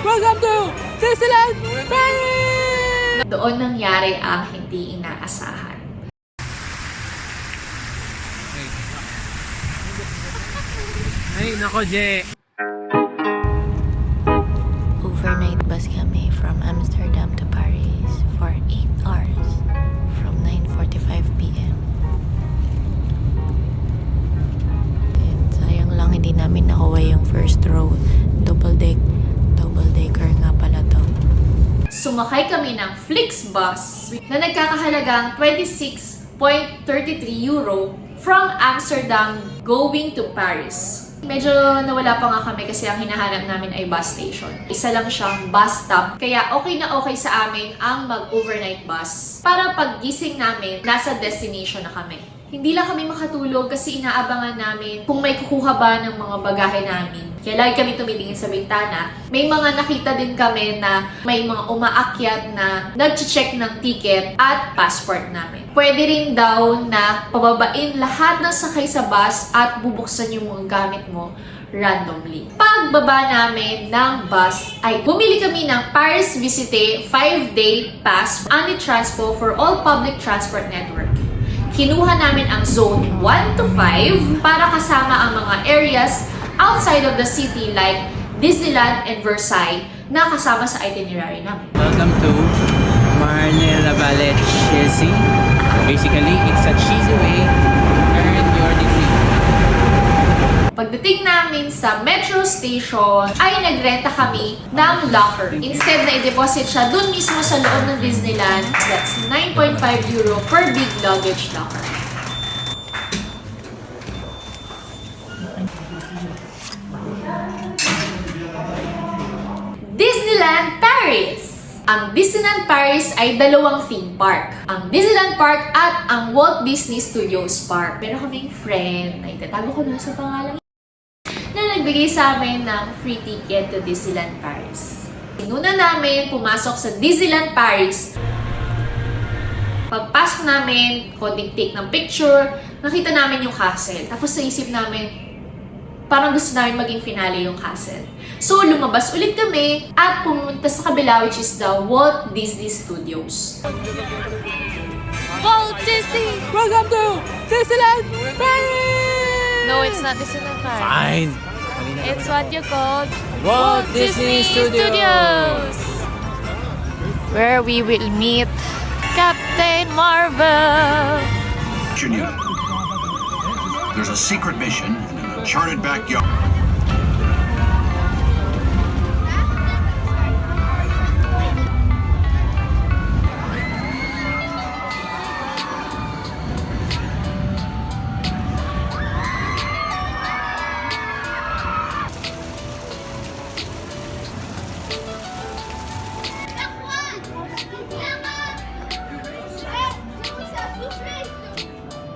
Welcome to Disneyland Paris! Doon nangyari ang hindi inaasahan. Ay, nako, Je. Sumakay kami ng Flixbus na nagkakahalagang 26.33 euro from Amsterdam going to Paris. Medyo nawala pa nga kami kasi ang hinahanap namin ay bus station. Isa lang siyang bus stop. Kaya okay na okay sa amin ang mag-overnight bus. Para paggising namin, nasa destination na kami. Hindi lang kami makatulog kasi inaabangan namin kung may kukuha ba ng mga bagahe namin. Kaya lagi kami tumitingin sa bintana. May mga nakita din kami na may mga umaakyat na nag-check ng ticket at passport namin. Pwede rin daw na pababain lahat ng sakay sa bus at bubuksan yung mga gamit mo randomly. Pagbaba namin ng bus ay bumili kami ng Paris Visite 5-day pass on the Transpo for all public transport network. Kinuha namin ang zone 1 to 5 para kasama ang mga areas outside of the city like Disneyland and Versailles na kasama sa itinerary namin. Welcome to Marne La Valle Cheesy. Basically, it's a cheesy way Pagdating namin sa metro station, ay nagrenta kami ng locker. Instead na i-deposit siya dun mismo sa loob ng Disneyland, that's 9.5 euro per big luggage locker. Disneyland Paris! Ang Disneyland Paris ay dalawang theme park. Ang Disneyland Park at ang Walt Disney Studios Park. Meron kaming friend, na itatago ko na sa pangalan na nagbigay sa amin ng free ticket to Disneyland Paris. Inuna namin pumasok sa Disneyland Paris. Pagpasok namin, konting take ng picture, nakita namin yung castle. Tapos naisip namin, parang gusto namin maging finale yung castle. So, lumabas ulit kami at pumunta sa kabila which is the Walt Disney Studios. Walt Disney! Welcome to Disneyland Paris! No, it's not Disneyland Paris. Fine. It's what you call Walt Disney Studios. Where we will meet Captain Marvel. Junior. There's a secret mission in an uncharted backyard.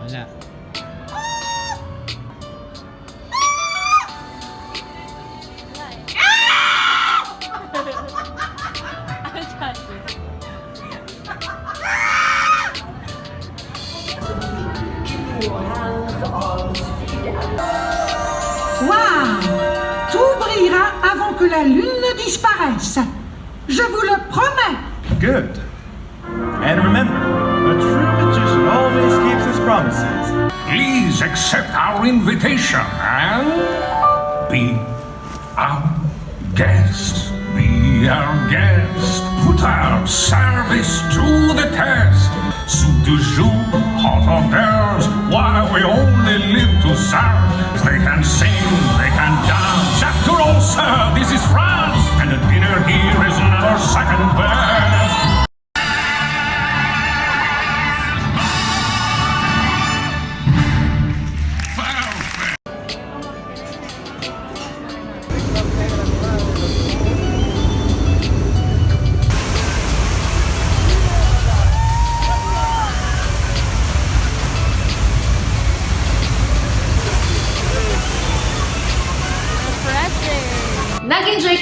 Wala. Waouh Tout brillera avant que la lune ne disparaisse. Je vous le promets. Good. And remember, a true magician always keeps his promises. Please accept our invitation and be our guest. Be our guest. Put our service to the test. Soup du jour, hot on d'oeuvres, while we only live to serve. They can sing,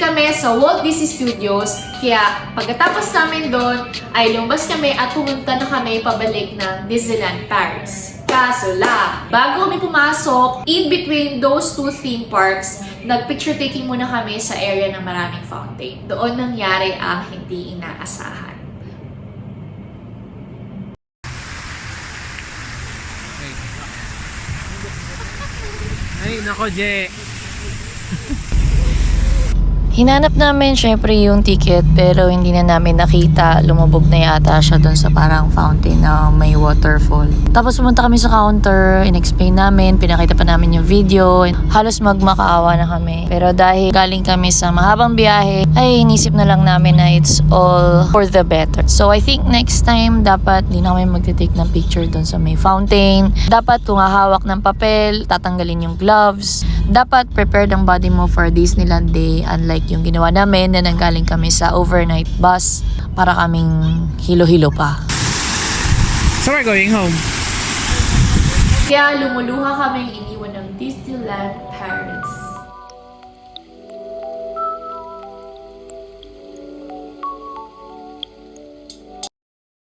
kami sa Walt Disney Studios, kaya pagkatapos namin doon, ay lumabas kami at pumunta na kami pabalik ng Disneyland Paris. Kaso lang, bago kami pumasok, in between those two theme parks, nag-picture taking muna kami sa area ng maraming fountain. Doon nangyari ang hindi inaasahan. Ay, nako, Je. Hinanap namin syempre yung ticket pero hindi na namin nakita. Lumubog na yata siya dun sa parang fountain na may waterfall. Tapos pumunta kami sa counter, in-explain namin, pinakita pa namin yung video. Halos magmakaawa na kami. Pero dahil galing kami sa mahabang biyahe, ay inisip na lang namin na it's all for the better. So I think next time dapat di na kami magte-take ng picture dun sa may fountain. Dapat kung hahawak ng papel, tatanggalin yung gloves. Dapat prepared ang body mo for Disneyland Day unlike yung ginawa namin na nanggaling kami sa overnight bus para kaming hilo-hilo pa. So we're going home. Kaya lumuluha kaming iniwan ng Disneyland Paris.